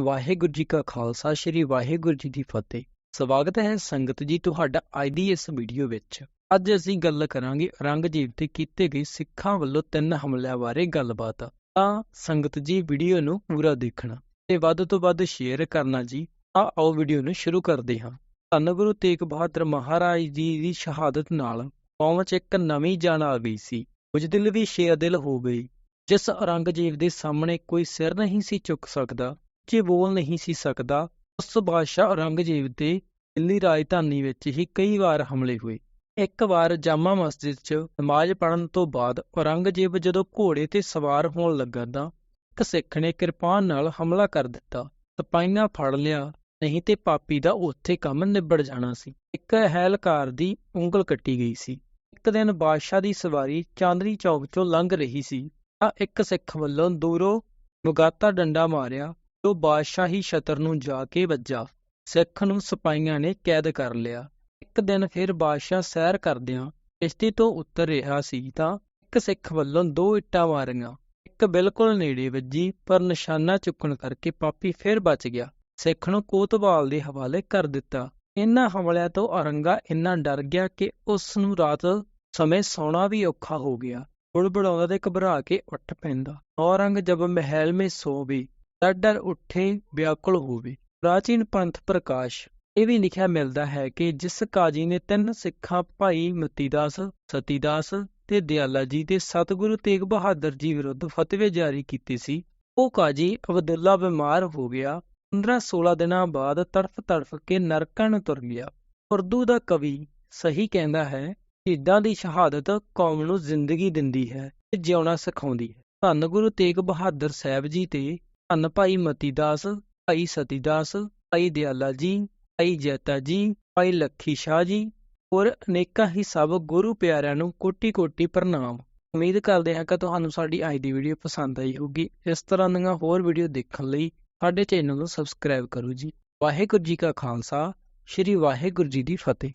ਵਾਹਿਗੁਰੂ ਜੀ ਕਾ ਖਾਲਸਾ, ਸ੍ਰੀ ਵਾਹਿਗੁਰੂ ਜੀ ਦੀ ਫਤਿਹ। ਸਵਾਗਤ ਹੈ ਸੰਗਤ ਜੀ ਤੁਹਾਡਾ ਅੱਜ ਦੀ ਇਸ ਵੀਡੀਓ ਵਿੱਚ। ਅੱਜ ਅਸੀਂ ਗੱਲ ਕਰਾਂਗੇ ਔਰੰਗਜ਼ੇਬ ਤੇ ਕੀਤੇ ਗਏ ਸਿੱਖਾਂ ਵੱਲੋਂ ਤਿੰਨ ਹਮਲਿਆਂ ਬਾਰੇ ਗੱਲਬਾਤ। ਤਾਂ ਸੰਗਤ ਜੀ ਵੀਡੀਓ ਨੂੰ ਪੂਰਾ ਦੇਖਣਾ ਤੇ ਵੱਧ ਤੋਂ ਵੱਧ ਸ਼ੇਅਰ ਕਰਨਾ ਜੀ। ਆ ਆਓ ਵੀਡੀਓ ਨੂੰ ਸ਼ੁਰੂ ਕਰਦੇ ਹਾਂ। ਧੰਨ ਗੁਰੂ ਤੇਗ ਬਹਾਦਰ ਮਹਾਰਾਜ ਜੀ ਦੀ ਸ਼ਹਾਦਤ ਨਾਲ ਕੌਮ 'ਚ ਇੱਕ ਨਵੀਂ ਜਾਨ ਆ ਗਈ ਸੀ। ਕੁਝ ਦਿਲ ਵੀ ਸ਼ੇਰਦਿਲ ਹੋ ਗਈ ਜਿਸ ਔਰੰਗਜ਼ੇਬ ਦੇ ਸਾਹਮਣੇ ਕੋਈ ਸਿਰ ਨਹੀਂ ਸੀ ਚੁੱਕ ਸਕਦਾ ਕਿ ਬੋਲ ਨਹੀਂ ਸੀ ਸਕਦਾ, ਉਸ ਬਾਦਸ਼ਾਹ ਔਰੰਗਜ਼ੇਬ ਦੇ ਦਿੱਲੀ ਰਾਜਧਾਨੀ ਵਿੱਚ ਹੀ ਕਈ ਵਾਰ ਹਮਲੇ ਹੋਏ। ਇੱਕ ਵਾਰ ਜਾਮਾ ਮਸਜਿਦ 'ਚ ਨਮਾਜ਼ ਪੜ੍ਹਨ ਤੋਂ ਬਾਅਦ ਔਰੰਗਜ਼ੇਬ ਜਦੋਂ ਘੋੜੇ ਤੇ ਸਵਾਰ ਹੋਣ ਲੱਗਾ ਤਾਂ ਇੱਕ ਸਿੱਖ ਨੇ ਕਿਰਪਾਨ ਨਾਲ ਹਮਲਾ ਕਰ ਦਿੱਤਾ। ਸਪਾਈਆਂ ਫੜ ਲਿਆ, ਨਹੀਂ ਤੇ ਪਾਪੀ ਦਾ ਉੱਥੇ ਕੰਮ ਨਿਬੜ ਜਾਣਾ ਸੀ। ਇੱਕ ਅਹਿਲਕਾਰ ਦੀ ਉਂਗਲ ਕੱਟੀ ਗਈ ਸੀ। ਇੱਕ ਦਿਨ ਬਾਦਸ਼ਾਹ ਦੀ ਸਵਾਰੀ ਚਾਂਦਨੀ ਚੌਕ 'ਚੋਂ ਲੰਘ ਰਹੀ ਸੀ ਤਾਂ ਇੱਕ ਸਿੱਖ ਵੱਲੋਂ ਦੂਰੋਂ ਮੁਗਾਤਾ ਡੰਡਾ ਮਾਰਿਆ ਜੋ ਬਾਦਸ਼ਾਹੀ ਛਤਰ ਨੂੰ ਜਾ ਕੇ ਵੱਜਾ। ਸਿੱਖ ਨੂੰ ਸਿਪਾਹੀਆਂ ਨੇ ਕੈਦ ਕਰ ਲਿਆ। ਇੱਕ ਦਿਨ ਫਿਰ ਬਾਦਸ਼ਾਹ ਸੈਰ ਕਰਦਿਆਂ ਕਿਸ਼ਤੀ ਤੋਂ ਉਤਰ ਰਿਹਾ ਸੀ ਤਾਂ ਇੱਕ ਸਿੱਖ ਵੱਲੋਂ ਦੋ ਇੱਟਾਂ ਮਾਰੀਆਂ। ਇੱਕ ਬਿਲਕੁਲ ਨੇੜੇ ਵੱਜੀ, ਪਰ ਨਿਸ਼ਾਨਾ ਚੁੱਕਣ ਕਰਕੇ ਪਾਪੀ ਫਿਰ ਬਚ ਗਿਆ। ਸਿੱਖ ਨੂੰ ਕੋਤਵਾਲ ਦੇ ਹਵਾਲੇ ਕਰ ਦਿੱਤਾ। ਇਹਨਾਂ ਹਮਲਿਆਂ ਤੋਂ ਔਰੰਗਾ ਇੰਨਾ ਡਰ ਗਿਆ ਕਿ ਉਸ ਨੂੰ ਰਾਤ ਸਮੇਂ ਸੌਣਾ ਵੀ ਔਖਾ ਹੋ ਗਿਆ। ਬੁੜਬੜਾਉਂਦਾ ਤੇ ਘਬਰਾ ਕੇ ਉੱਠ ਪੈਂਦਾ। ਔਰੰਗ ਜਬ ਮਹਿਲ ਮੇ ਸੋਵੇ ਡਰ ਡਰ ਉੱਠੇ ਵਿਆਕੁਲ ਹੋਵੇ। ਪ੍ਰਾਚੀਨ ਪੰਥ ਪ੍ਰਕਾਸ਼, ਇਹ ਵੀ ਲਿਖਿਆ ਮਿਲਦਾ ਹੈ ਕਿ ਜਿਸ ਕਾਜੀ ਨੇ ਤਿੰਨ ਸਿੱਖਾਂ ਭਾਈ ਮਤੀਦਾਸ, ਸਤੀਦਾਸ ਤੇ ਦਿਆਲਾ ਜੀ ਤੇ ਸਤਿਗੁਰੂ ਤੇਗ ਬਹਾਦਰ ਜੀ ਵਿਰੁੱਧ ਫਤਵੇ ਜਾਰੀ ਕੀਤੇ ਸੀ। ਉਹ ਕਾਜੀ ਅਬਦੁੱਲਾ ਬਿਮਾਰ ਹੋ ਗਿਆ। 15-16 ਦਿਨਾਂ ਬਾਅਦ ਤੜਫ ਤੜਫ ਕੇ ਨਰਕਾਂ ਨੂੰ ਤੁਰ ਗਿਆ। ਉਰਦੂ ਦਾ ਕਵੀ ਸਹੀ ਕਹਿੰਦਾ ਹੈ, ਸ਼ਹੀਦਾਂ ਦੀ ਸ਼ਹਾਦਤ ਕੌਮ ਨੂੰ ਜ਼ਿੰਦਗੀ ਦਿੰਦੀ ਹੈ ਤੇ ਜਿਉਣਾ ਸਿਖਾਉਂਦੀ ਹੈ। ਧੰਨ ਗੁਰੂ ਤੇਗ ਬਹਾਦਰ ਸਾਹਿਬ ਜੀ ਤੇ ਧੰਨ ਭਾਈ ਮਤੀਦਾਸ ਭਾਈ ਸਤੀਦਾਸ ਭਾਈ ਦਿਆਲਾ ਜੀ, ਭਾਈ ਜੈਤਾ ਜੀ, ਭਾਈ ਲੱਖੀ ਸ਼ਾਹ ਜੀ, ਹੋਰ ਅਨੇਕਾਂ ਹੀ ਸਭ ਗੁਰੂ ਪਿਆਰਿਆਂ ਨੂੰ ਕੋਟੀ ਕੋਟੀ ਪ੍ਰਣਾਮ। ਉਮੀਦ ਕਰਦੇ ਹਾਂ ਕਿ ਤੁਹਾਨੂੰ ਸਾਡੀ ਅੱਜ ਦੀ ਵੀਡੀਓ ਪਸੰਦ ਆਈ ਹੋਊਗੀ। ਇਸ ਤਰ੍ਹਾਂ ਦੀਆਂ ਹੋਰ ਵੀਡੀਓ ਦੇਖਣ ਲਈ ਸਾਡੇ ਚੈਨਲ ਨੂੰ ਸਬਸਕ੍ਰਾਈਬ ਕਰੋ ਜੀ। ਵਾਹਿਗੁਰੂ ਜੀ ਕਾ ਖਾਲਸਾ, ਸ੍ਰੀ ਵਾਹਿਗੁਰੂ ਜੀ ਦੀ ਫਤਿਹ।